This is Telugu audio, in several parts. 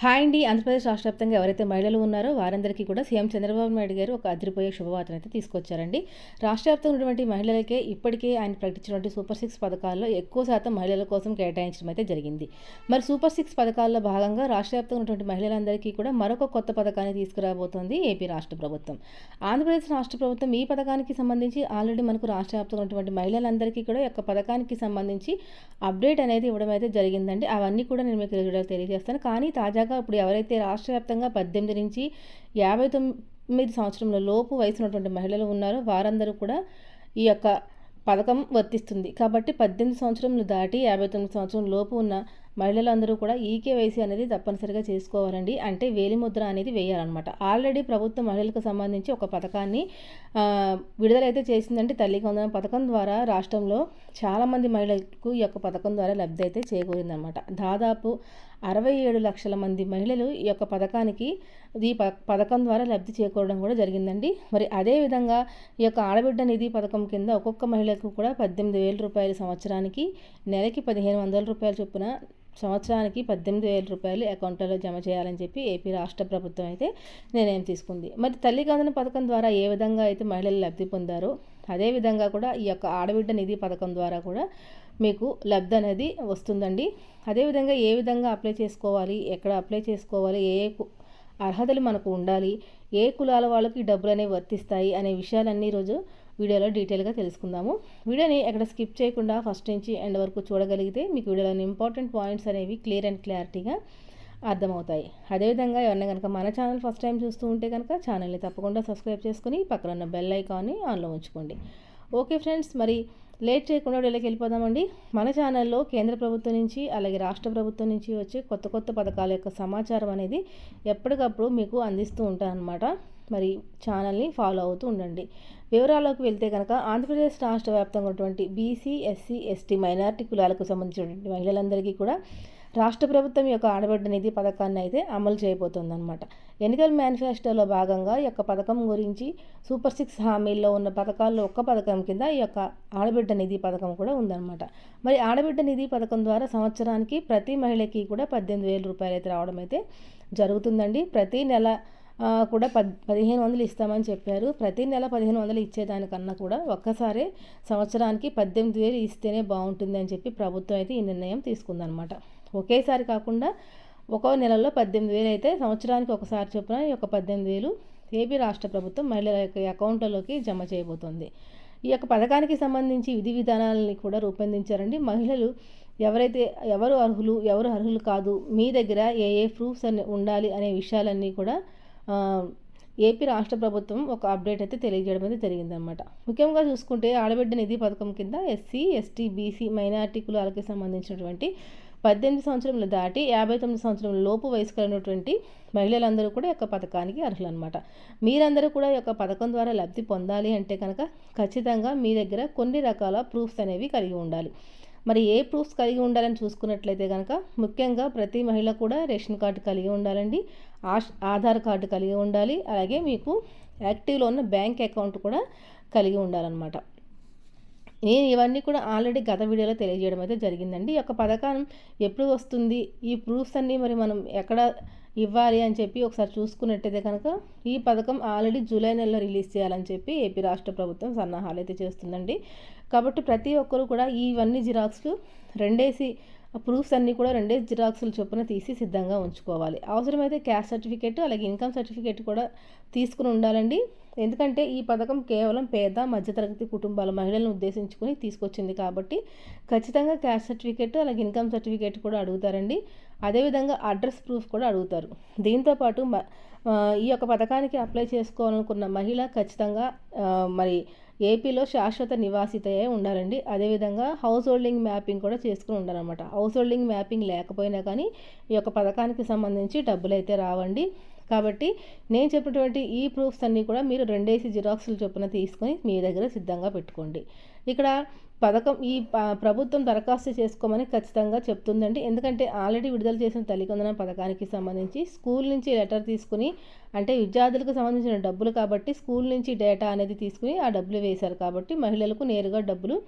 హాయ్ అండి. ఆంధ్రప్రదేశ్ రాష్ట్ర వ్యాప్తంగా ఎవరైతే మహిళలు ఉన్నారో వారందరికీ కూడా సీఎం చంద్రబాబు నాయుడు గారు ఒక అదిరిపోయే శుభవార్తను అయితే తీసుకొచ్చారండి. రాష్ట్ర వ్యాప్తంగా ఉన్నటువంటి మహిళలకే ఇప్పటికే ఆయన ప్రకటించినటువంటి సూపర్ సిక్స్ పథకాల్లో ఎక్కువ శాతం మహిళల కోసం కేటాయించడం అయితే జరిగింది. మరి సూపర్ సిక్స్ పథకాల్లో భాగంగా రాష్ట్ర వ్యాప్తంగా ఉన్నటువంటి మహిళలందరికీ కూడా మరొక కొత్త పథకాన్ని తీసుకురాబోతోంది ఏపీ రాష్ట్ర ప్రభుత్వం. ఆంధ్రప్రదేశ్ రాష్ట్ర ప్రభుత్వం ఈ పథకానికి సంబంధించి ఆల్రెడీ మనకు రాష్ట్ర వ్యాప్తంగా ఉన్నటువంటి మహిళలందరికీ కూడా యొక్క పథకానికి సంబంధించి అప్డేట్ అనేది ఇవ్వడం అయితే జరిగిందండి. అవన్నీ కూడా నేను మీకు తెలియజేస్తాను. కానీ తాజాగా తాజాగా ఇప్పుడు ఎవరైతే రాష్ట్ర వ్యాప్తంగా పద్దెనిమిది నుంచి యాభై తొమ్మిది సంవత్సరంలో లోపు వయసు ఉన్నటువంటి మహిళలు ఉన్నారో వారందరూ కూడా ఈ యొక్క పథకం వర్తిస్తుంది. కాబట్టి పద్దెనిమిది సంవత్సరములు దాటి యాభై తొమ్మిది సంవత్సరం లోపు ఉన్న మహిళలందరూ కూడా ఈకేవైసీ అనేది తప్పనిసరిగా చేసుకోవాలండి. అంటే వేలిముద్ర అనేది వేయాలన్నమాట. ఆల్రెడీ ప్రభుత్వం మహిళలకు సంబంధించి ఒక పథకాన్ని విడుదలైతే చేసిందంటే తల్లి కొందన పథకం ద్వారా రాష్ట్రంలో చాలామంది మహిళలకు ఈ యొక్క పథకం ద్వారా లబ్ధి అయితే చేకూరిందనమాట దాదాపు అరవై ఏడు లక్షల మంది మహిళలు ఈ యొక్క పథకానికి ఈ పథకం ద్వారా లబ్ధి చేకూరడం కూడా జరిగిందండి. మరి అదేవిధంగా ఈ యొక్క ఆడబిడ్డ నిధి పథకం కింద ఒక్కొక్క మహిళకు కూడా పద్దెనిమిది వేల రూపాయల సంవత్సరానికి నెలకి పదిహేను వందల రూపాయల చొప్పున సంవత్సరానికి పద్దెనిమిది వేల రూపాయలు అకౌంట్లో జమ చేయాలని చెప్పి ఏపీ రాష్ట్ర ప్రభుత్వం అయితే నిర్ణయం తీసుకుంది. మరి తల్లి కాదన పథకం ద్వారా ఏ విధంగా అయితే మహిళలు లబ్ధి పొందారో అదేవిధంగా కూడా ఈ యొక్క ఆడబిడ్డ నిధి పథకం ద్వారా కూడా మీకు లబ్ధి అనేది వస్తుందండి. అదేవిధంగా ఏ విధంగా అప్లై చేసుకోవాలి ఎక్కడ అప్లై చేసుకోవాలి ఏ అర్హతలు మనకు ఉండాలి ఏ కులాల వాళ్ళకి డబ్బులు అనేవి వర్తిస్తాయి అనే విషయాలన్నీ రోజు వీడియోలో డీటెయిల్గా తెలుసుకుందాము. వీడియోని ఎక్కడ స్కిప్ చేయకుండా ఫస్ట్ నుంచి ఎండ్ వరకు చూడగలిగితే మీకు వీడియోలోని ఇంపార్టెంట్ పాయింట్స్ అనేవి క్లియర్ అండ్ క్లారిటీగా అర్థమవుతాయి. అదేవిధంగా ఎవరైనా కనుక మన ఛానల్ ఫస్ట్ టైం చూస్తూ ఉంటే కనుక ఛానల్ని తప్పకుండా సబ్స్క్రైబ్ చేసుకుని పక్కన ఉన్న బెల్ ఐకాన్ని ఆన్లో ఉంచుకోండి. ఓకే ఫ్రెండ్స్ మరి లేట్ చేయకుండా వీళ్ళకి వెళ్ళిపోదామండి. మన ఛానల్లో కేంద్ర ప్రభుత్వం నుంచి అలాగే రాష్ట్ర ప్రభుత్వం నుంచి వచ్చే కొత్త కొత్త పథకాల యొక్క సమాచారం అనేది ఎప్పటికప్పుడు మీకు అందిస్తూ ఉంటానన్నమాట. మరి ఛానల్ని ఫాలో అవుతూ ఉండండి. వివరాల్లోకి వెళ్తే కనుక ఆంధ్రప్రదేశ్ రాష్ట్ర వ్యాప్తంగా ఉన్నటువంటి బీసీ ఎస్సీ ఎస్టీ మైనార్టీ కులాలకు సంబంధించినటువంటి మహిళలందరికీ కూడా రాష్ట్ర ప్రభుత్వం యొక్క ఆడబిడ్డ నిధి పథకాన్ని అయితే అమలు చేయబోతోందనమాట ఎన్నికల మేనిఫెస్టోలో భాగంగా ఈ యొక్క పథకం గురించి సూపర్ సిక్స్ హామీల్లో ఉన్న పథకాల్లో ఒక్క పథకం కింద ఈ యొక్క ఆడబిడ్డ నిధి పథకం కూడా ఉందన్నమాట. మరి ఆడబిడ్డ నిధి పథకం ద్వారా సంవత్సరానికి ప్రతి మహిళకి కూడా పద్దెనిమిది వేల రూపాయలు అయితే రావడం అయితే జరుగుతుందండి. ప్రతి నెల కూడా పద్ పదిహేను వందలు ఇస్తామని చెప్పారు. ప్రతి నెల పదిహేను వందలు ఇచ్చేదానికన్నా కూడా ఒక్కసారి సంవత్సరానికి పద్దెనిమిది వేలు ఇస్తేనే బాగుంటుంది అని చెప్పి ప్రభుత్వం అయితే ఈ నిర్ణయం తీసుకుందనమాట ఒకేసారి కాకుండా ఒక్కో నెలలో పద్దెనిమిది వేలు అయితే సంవత్సరానికి ఒకసారి చొప్పున ఈ యొక్క పద్దెనిమిది వేలు ఏపీ రాష్ట్ర ప్రభుత్వం మహిళల యొక్క అకౌంట్లలోకి జమ చేయబోతోంది. ఈ యొక్క పథకానికి సంబంధించి విధి విధానాలని కూడా రూపొందించారండి. మహిళలు ఎవరైతే ఎవరు అర్హులు ఎవరు అర్హులు కాదు మీ దగ్గర ఏ ఏ ప్రూఫ్స్ అని ఉండాలి అనే విషయాలన్నీ కూడా ఏపీ రాష్ట్ర ప్రభుత్వం ఒక అప్డేట్ అయితే తెలియజేయడం అయితే జరిగిందనమాట ముఖ్యంగా చూసుకుంటే ఆడబిడ్డ నిధి పథకం కింద ఎస్సీ ఎస్టీ బీసీ మైనార్టీ కులాలకి సంబంధించినటువంటి పద్దెనిమిది సంవత్సరములు దాటి యాభై తొమ్మిది సంవత్సరం లోపు వయసు కలిగినటువంటి మహిళలందరూ కూడా యొక్క పథకానికి అర్హులు అనమాట మీరందరూ కూడా యొక్క పథకం ద్వారా లబ్ధి పొందాలి అంటే కనుక ఖచ్చితంగా మీ దగ్గర కొన్ని రకాల ప్రూఫ్స్ అనేవి కలిగి ఉండాలి. మరి ఏ ప్రూఫ్స్ కలిగి ఉండాలని చూసుకున్నట్లయితే కనుక ముఖ్యంగా ప్రతి మహిళ కూడా రేషన్ కార్డు కలిగి ఉండాలండి. ఆధార్ కార్డు కలిగి ఉండాలి. అలాగే మీకు యాక్టివ్లో ఉన్న బ్యాంక్ అకౌంట్ కూడా కలిగి ఉండాలన్నమాట. నేను ఇవన్నీ కూడా ఆల్రెడీ గత వీడియోలో తెలియజేయడం అయితే జరిగిందండి. ఈ యొక్క పథకం ఎప్పుడు వస్తుంది? ఈ ప్రూఫ్స్ అన్నీ మరి మనం ఎక్కడ ఇవ్వాలి అని చెప్పి ఒకసారి చూసుకున్నట్టయితే కనుక ఈ పథకం ఆల్రెడీ జూలై నెలలో రిలీజ్ చేయాలని చెప్పి ఏపీ రాష్ట్ర ప్రభుత్వం సన్నాహాలు అయితే చేస్తుందండి. కాబట్టి ప్రతి ఒక్కరు కూడా ఇవన్నీ జిరాక్స్లు రెండేసి ఆ ప్రూఫ్స్ అన్నీ కూడా రెండే జిరాక్సులు చొప్పున తీసి సిద్ధంగా ఉంచుకోవాలి. అవసరమైతే క్యాస్ట్ సర్టిఫికేట్ అలాగే ఇన్కమ్ సర్టిఫికేట్ కూడా తీసుకుని ఉండాలండి. ఎందుకంటే ఈ పథకం కేవలం పేద మధ్యతరగతి కుటుంబాల మహిళలను ఉద్దేశించుకుని తీసుకొచ్చింది కాబట్టి ఖచ్చితంగా క్యాస్ట్ సర్టిఫికేట్ అలాగే ఇన్కమ్ సర్టిఫికేట్ కూడా అడుగుతారండి. అదేవిధంగా అడ్రస్ ప్రూఫ్ కూడా అడుగుతారు. దీంతోపాటు ఈ యొక్క పథకానికి అప్లై చేసుకోవాలనుకున్న మహిళ ఖచ్చితంగా మరి ఏపీలో శాశ్వత నివాసితయే ఉండాలండి. అదేవిధంగా హౌస్ హోల్డింగ్ మ్యాపింగ్ కూడా చేసుకుని ఉండాలన్నమాట. హౌస్ హోల్డింగ్ మ్యాపింగ్ లేకపోయినా కానీ ఈ యొక్క పథకానికి సంబంధించి డబ్బులు అయితే రావండి. కాబట్టి నేను చెప్పినటువంటి ఈ ప్రూఫ్స్ అన్నీ కూడా మీరు రెండేసి జిరాక్సులు చొప్పున తీసుకొని మీ దగ్గర సిద్ధంగా పెట్టుకోండి. ఇక్కడ పథకం ఈ ప్రభుత్వం దరఖాస్తు చేసుకోమని ఖచ్చితంగా చెప్తుందండి. ఎందుకంటే ఆల్రెడీ విడుదల చేసిన తల్లికొందన పథకానికి సంబంధించి స్కూల్ నుంచి లెటర్ తీసుకుని అంటే విద్యార్థులకు సంబంధించిన డబ్బులు కాబట్టి స్కూల్ నుంచి డేటా అనేది తీసుకుని ఆ డబ్బులు వేశారు కాబట్టి మహిళలకు నేరుగా డబ్బులు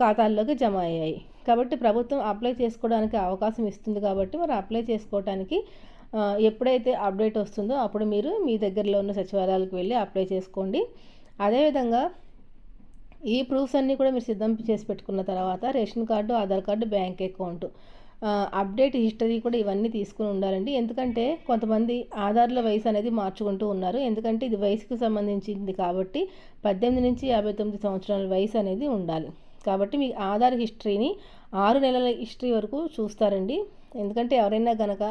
ఖాతాల్లోకి జమ అయ్యాయి. కాబట్టి ప్రభుత్వం అప్లై చేసుకోవడానికి అవకాశం ఇస్తుంది కాబట్టి మరి అప్లై చేసుకోవడానికి ఎప్పుడైతే అప్డేట్ వస్తుందో అప్పుడు మీరు మీ దగ్గరలో ఉన్న సచివాలయాలకు వెళ్ళి అప్లై చేసుకోండి. అదేవిధంగా ఈ ప్రూఫ్స్ అన్నీ కూడా మీరు సిద్ధం చేసి పెట్టుకున్న తర్వాత ration card Aadhaar card bank account. Update history కూడా ఇవన్నీ తీసుకుని ఉండాలండి. ఎందుకంటే కొంతమంది ఆధార్ల వయసు అనేది మార్చుకుంటూ ఉన్నారు. ఎందుకంటే ఇది వయసుకు సంబంధించింది కాబట్టి పద్దెనిమిది నుంచి యాభై తొమ్మిది సంవత్సరాల వయసు అనేది ఉండాలి. కాబట్టి మీ ఆధార్ హిస్టరీని ఆరు నెలల హిస్టరీ వరకు చూస్తారండి. ఎందుకంటే ఎవరైనా కనుక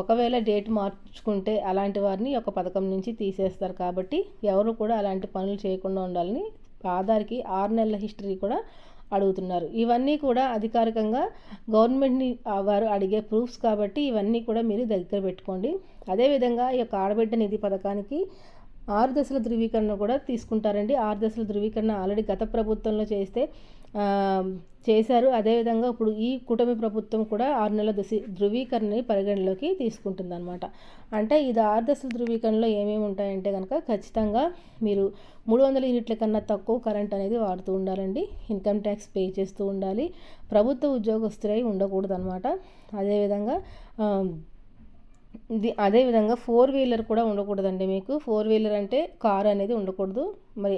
ఒకవేళ డేట్ మార్చుకుంటే అలాంటి వారిని ఒక పథకం నుంచి తీసేస్తారు కాబట్టి ఎవరు కూడా అలాంటి పనులు చేయకుండా ఉండాలని ఆధార్కి ఆరు నెలల హిస్టరీ కూడా అడుగుతున్నారు. ఇవన్నీ కూడా అధికారికంగా గవర్నమెంట్ని వారు అడిగే ప్రూఫ్స్ కాబట్టి ఇవన్నీ కూడా మీరు దగ్గర పెట్టుకోండి. అదేవిధంగా ఈ యొక్క ఆడబిడ్డ నిధి పథకానికి ఆరు దశల ధృవీకరణ కూడా తీసుకుంటారండి. ఆరు దశల ధృవీకరణ ఆల్రెడీ గత ప్రభుత్వంలో చేస్తే చేశారు. అదేవిధంగా ఇప్పుడు ఈ కూటమి ప్రభుత్వం కూడా ఆరు నెలల దశ ధృవీకరణని పరిగణలోకి తీసుకుంటుందన్నమాట. అంటే ఇది ఆరు దశల ధృవీకరణలో ఏమేమి ఉంటాయంటే కనుక ఖచ్చితంగా మీరు మూడు వందల యూనిట్ల కన్నా తక్కువ కరెంట్ అనేది వాడుతూ ఉండాలండి. ఇన్కమ్ ట్యాక్స్ పే చేస్తూ ఉండాలి. ప్రభుత్వ ఉద్యోగస్తులై ఉండకూడదు అనమాట అదేవిధంగా ఇది అదేవిధంగా ఫోర్ వీలర్ కూడా ఉండకూడదండి మీకు. ఫోర్ వీలర్ అంటే కారు అనేది ఉండకూడదు. మరి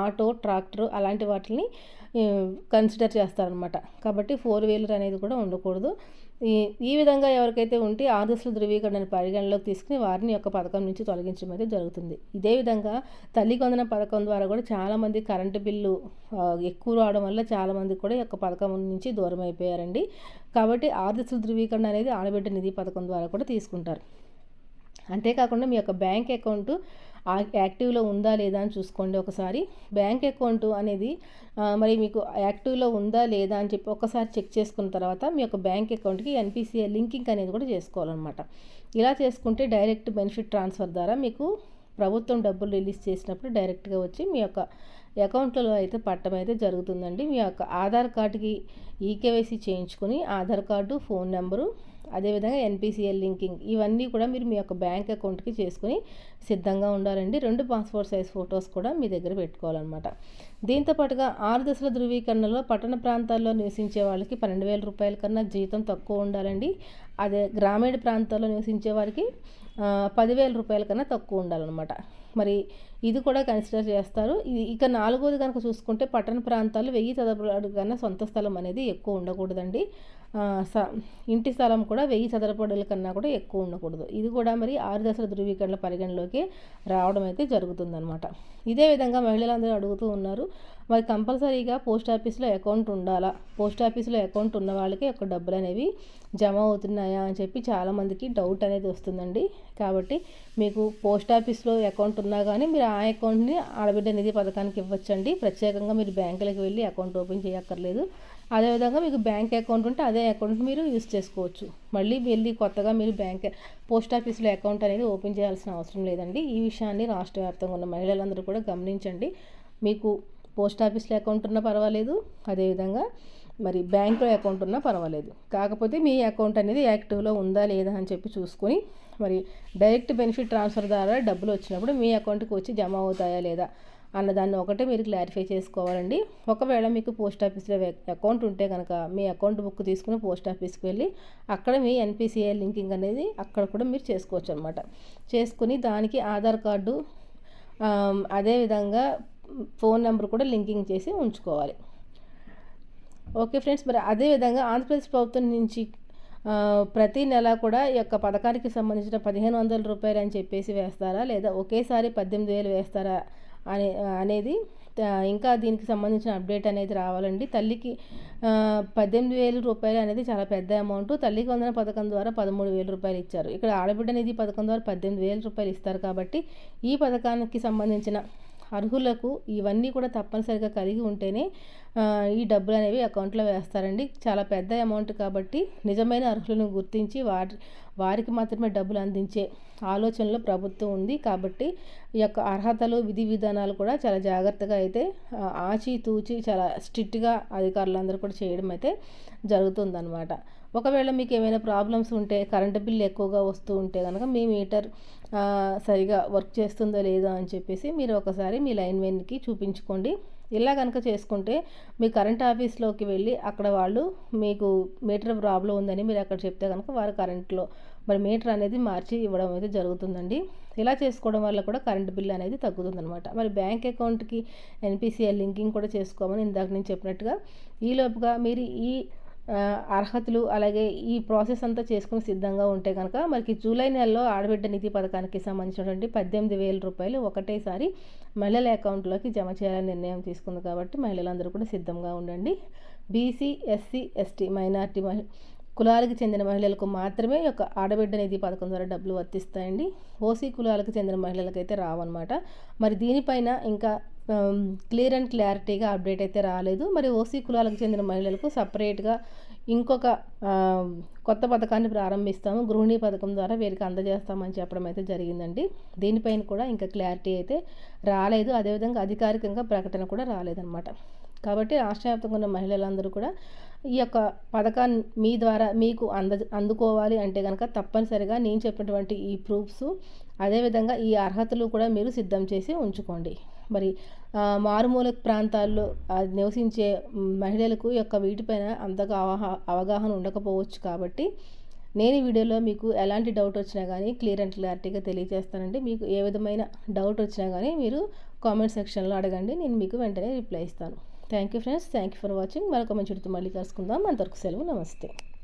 ఆటో ట్రాక్టర్ అలాంటి వాటిని కన్సిడర్ చేస్తారనమాట. కాబట్టి ఫోర్ వీలర్ అనేది కూడా ఉండకూడదు. ఈ ఈ విధంగా ఎవరికైతే ఉంటే ఆదర్శల ధృవీకరణను పరిగణలోకి తీసుకుని వారిని యొక్క పథకం నుంచి తొలగించడం అయితే జరుగుతుంది. ఇదే విధంగా తల్లి కొందన పథకం ద్వారా కూడా చాలామంది కరెంటు బిల్లు ఎక్కువ రావడం వల్ల చాలామంది కూడా యొక్క పథకం నుంచి దూరం అయిపోయారండి. కాబట్టి ఆదర్శల ధృవీకరణ అనేది ఆడబిడ్డ నిధి పథకం ద్వారా కూడా తీసుకుంటారు. అంతేకాకుండా మీ యొక్క బ్యాంక్ అకౌంట్ యాక్టివ్లో ఉందా లేదా అని చూసుకోండి ఒకసారి. బ్యాంక్ అకౌంట్ అనేది మరి మీకు యాక్టివ్లో ఉందా లేదా అని చెప్పి ఒకసారి చెక్ చేసుకున్న తర్వాత మీ యొక్క బ్యాంక్ అకౌంట్కి ఎన్పిసిఐ లింకింగ్ అనేది కూడా చేసుకోవాలన్నమాట. ఇలా చేసుకుంటే డైరెక్ట్ బెనిఫిట్ ట్రాన్స్ఫర్ ద్వారా మీకు ప్రభుత్వం డబ్బులు రిలీజ్ చేసినప్పుడు డైరెక్ట్గా వచ్చి మీ యొక్క అకౌంట్లలో అయితే పట్టడం అయితే జరుగుతుందండి. మీ యొక్క ఆధార్ కార్డుకి ఈకేవైసీ చేయించుకొని ఆధార్ కార్డు ఫోన్ నెంబరు అదేవిధంగా ఎన్పిసిఎల్ లింకింగ్ ఇవన్నీ కూడా మీరు మీ యొక్క బ్యాంక్ అకౌంట్కి చేసుకుని సిద్ధంగా ఉండాలండి. రెండు పాస్పోర్ట్ సైజ్ ఫొటోస్ కూడా మీ దగ్గర పెట్టుకోవాలన్నమాట. దీంతో పాటుగా ఆరు దశల ధృవీకరణలో పట్టణ ప్రాంతాల్లో నివసించే వాళ్ళకి పన్నెండు వేల రూపాయల కన్నా జీతం తక్కువ ఉండాలండి. అదే గ్రామీణ ప్రాంతాల్లో నివసించే వారికి పదివేల రూపాయల కన్నా తక్కువ ఉండాలన్నమాట. మరి ఇది కూడా కన్సిడర్ చేస్తారు. ఇది ఇక నాలుగోది కనుక చూసుకుంటే పట్టణ ప్రాంతాలు వెయ్యి చదరపు కన్నా సొంత స్థలం అనేది ఎక్కువ ఉండకూడదండి. ఇంటి స్థలం కూడా వెయ్యి చదరపడుల కన్నా కూడా ఎక్కువ ఉండకూడదు. ఇది కూడా మరి ఆరు దశల ధృవీకరణ పరిగణలోకి రావడం అయితే జరుగుతుందనమాట ఇదే విధంగా మహిళలందరూ అడుగుతూ ఉన్నారు మరి కంపల్సరీగా పోస్ట్ ఆఫీస్లో అకౌంట్ ఉండాలా? పోస్ట్ ఆఫీస్లో అకౌంట్ ఉన్న వాళ్ళకి ఒక డబ్బులు అనేవి జమ అవుతున్నాయా అని చెప్పి చాలామందికి డౌట్ అనేది వస్తుందండి. కాబట్టి మీకు పోస్ట్ ఆఫీస్లో అకౌంట్ ఉన్నా కానీ మీరు అకౌంట్ని ఆడబిడ్డ నిధి పథకానికి ఇవ్వచ్చండి. ప్రత్యేకంగా మీరు బ్యాంకులకు వెళ్ళి అకౌంట్ ఓపెన్ చేయక్కర్లేదు. అదేవిధంగా మీకు బ్యాంక్ అకౌంట్ ఉంటే అదే అకౌంట్ మీరు యూస్ చేసుకోవచ్చు. మళ్ళీ వెళ్ళి కొత్తగా మీరు బ్యాంక్ పోస్ట్ ఆఫీస్లో అకౌంట్ అనేది ఓపెన్ చేయాల్సిన అవసరం లేదండి. ఈ విషయాన్ని రాష్ట్ర వ్యాప్తంగా ఉన్న మహిళలందరూ కూడా గమనించండి. మీకు పోస్ట్ ఆఫీస్లో అకౌంట్ ఉన్నా పర్వాలేదు. అదేవిధంగా మరి బ్యాంకులో అకౌంట్ ఉన్నా పర్వాలేదు. కాకపోతే మీ అకౌంట్ అనేది యాక్టివ్లో ఉందా లేదా అని చెప్పి చూసుకొని మరి డైరెక్ట్ బెనిఫిట్ ట్రాన్స్ఫర్ ద్వారా డబ్బులు వచ్చినప్పుడు మీ అకౌంట్కి వచ్చి జమ అవుతాయా లేదా అన్నదాన్ని ఒకటే మీరు క్లారిఫై చేసుకోవాలండి. ఒకవేళ మీకు పోస్ట్ ఆఫీస్లో అకౌంట్ ఉంటే కనుక మీ అకౌంట్ బుక్ తీసుకుని పోస్ట్ ఆఫీస్కి వెళ్ళి అక్కడ మీ ఎన్పిసిఐ లింకింగ్ అనేది అక్కడ కూడా మీరు చేసుకోవచ్చు అనమాట చేసుకుని దానికి ఆధార్ కార్డు అదేవిధంగా ఫోన్ నెంబర్ కూడా లింకింగ్ చేసి ఉంచుకోవాలి. ఓకే ఫ్రెండ్స్ మరి అదేవిధంగా ఆంధ్రప్రదేశ్ ప్రభుత్వం నుంచి ప్రతి నెల కూడా ఈ యొక్క పథకానికి సంబంధించిన పదిహేను వందల రూపాయలు అని చెప్పేసి వేస్తారా? లేదా ఒకేసారి పద్దెనిమిది వేలు వేస్తారా? అనే అనేది ఇంకా దీనికి సంబంధించిన అప్డేట్ అనేది రావాలండి. తల్లికి పద్దెనిమిది వేల రూపాయలు అనేది చాలా పెద్ద అమౌంట్. తల్లికి వందన పథకం ద్వారా పదమూడు వేల రూపాయలు ఇచ్చారు. ఇక్కడ ఆడబిడ్డ నిధి పథకం ద్వారా పద్దెనిమిది వేల రూపాయలు ఇస్తారు కాబట్టి ఈ పథకానికి సంబంధించిన అర్హులకు ఇవన్నీ కూడా తప్పనిసరిగా కలిగి ఉంటేనే ఈ డబ్బులు అనేవి అకౌంట్లో వేస్తారండి. చాలా పెద్ద అమౌంట్ కాబట్టి నిజమైన అర్హులను గుర్తించి వారి వారికి మాత్రమే డబ్బులు అందించే ఆలోచనలో ప్రభుత్వం ఉంది. కాబట్టి ఈ యొక్క అర్హతలు విధి విధానాలు కూడా చాలా జాగ్రత్తగా అయితే ఆచి తూచి చాలా స్ట్రిక్ట్గా అధికారులందరూ కూడా చేయడం అయితే జరుగుతుందన్నమాట. ఒకవేళ మీకు ఏమైనా ప్రాబ్లమ్స్ ఉంటే కరెంటు బిల్ ఎక్కువగా వస్తూ ఉంటే కనుక మీ మీటర్ సరిగా వర్క్ చేస్తుందో లేదో అని చెప్పేసి మీరు ఒకసారి మీ లైన్ మెన్కి చూపించుకోండి. ఇలా కనుక చేసుకుంటే మీ కరెంట్ ఆఫీస్లోకి వెళ్ళి అక్కడ వాళ్ళు మీకు మీటర్ ప్రాబ్లం ఉందని మీరు అక్కడ చెప్తే కనుక వారు కరెంట్లో మరి మీటర్ అనేది మార్చి ఇవ్వడం అయితే జరుగుతుందండి. ఇలా చేసుకోవడం వల్ల కూడా కరెంట్ బిల్ అనేది తగ్గుతుందనమాట మరి బ్యాంక్ అకౌంట్కి ఎన్పిసిఐ లింకింగ్ కూడా చేసుకోమని ఇందాక నేను చెప్పినట్టుగా ఈలోపుగా మీరు ఈ అర్హతలు అలాగే ఈ ప్రాసెస్ అంతా చేసుకుని సిద్ధంగా ఉంటే కనుక మనకి జూలై నెలలో ఆడబిడ్డ నిధి పథకానికి సంబంధించినటువంటి పద్దెనిమిది వేల రూపాయలు ఒకటేసారి మహిళల అకౌంట్లోకి జమ చేయాలని నిర్ణయం తీసుకుంది కాబట్టి మహిళలందరూ కూడా సిద్ధంగా ఉండండి. బీసీ ఎస్సీ ఎస్టీ మైనార్టీ మహి కులాలకు చెందిన మహిళలకు మాత్రమే యొక్క ఆడబిడ్డ నిధి పథకం ద్వారా డబ్బులు వర్తిస్తాయండి. ఓసీ కులాలకు చెందిన మహిళలకైతే రావన్నమాట. మరి దీనిపైన ఇంకా క్లియర్ అండ్ క్లారిటీగా అప్డేట్ అయితే రాలేదు. మరి ఓసీ కులాలకు చెందిన మహిళలకు సపరేట్గా ఇంకొక కొత్త పథకాన్ని ప్రారంభిస్తాము. గృహిణి పథకం ద్వారా వీరికి అందజేస్తామని చెప్పడం అయితే జరిగిందండి. దీనిపైన కూడా ఇంకా క్లారిటీ అయితే రాలేదు. అదేవిధంగా అధికారికంగా ప్రకటన కూడా రాలేదన్నమాట. కాబట్టి రాష్ట్ర వ్యాప్తంగా ఉన్న మహిళలందరూ కూడా ఈ యొక్క పథకాన్ని మీ ద్వారా మీకు అంద అందుకోవాలి అంటే కనుక తప్పనిసరిగా నేను చెప్పినటువంటి ఈ ప్రూఫ్స్ అదేవిధంగా ఈ అర్హతలు కూడా మీరు సిద్ధం చేసి ఉంచుకోండి. మరి మారుమూల ప్రాంతాల్లో నివసించే మహిళలకు యొక్క వీటిపైన అంతగా అవహా అవగాహన ఉండకపోవచ్చు కాబట్టి నేను ఈ వీడియోలో మీకు ఎలాంటి డౌట్ వచ్చినా కానీ క్లియర్ అండ్ క్లారిటీగా తెలియజేస్తానండి. మీకు ఏ విధమైన డౌట్ వచ్చినా కానీ మీరు కామెంట్ సెక్షన్లో అడగండి. నేను మీకు వెంటనే రిప్లై ఇస్తాను. Thank you friends. Thank you for watching. మరొక మంచి మళ్ళీ కలుసుకుందాం. అంతవరకు సెలవు. నమస్తే.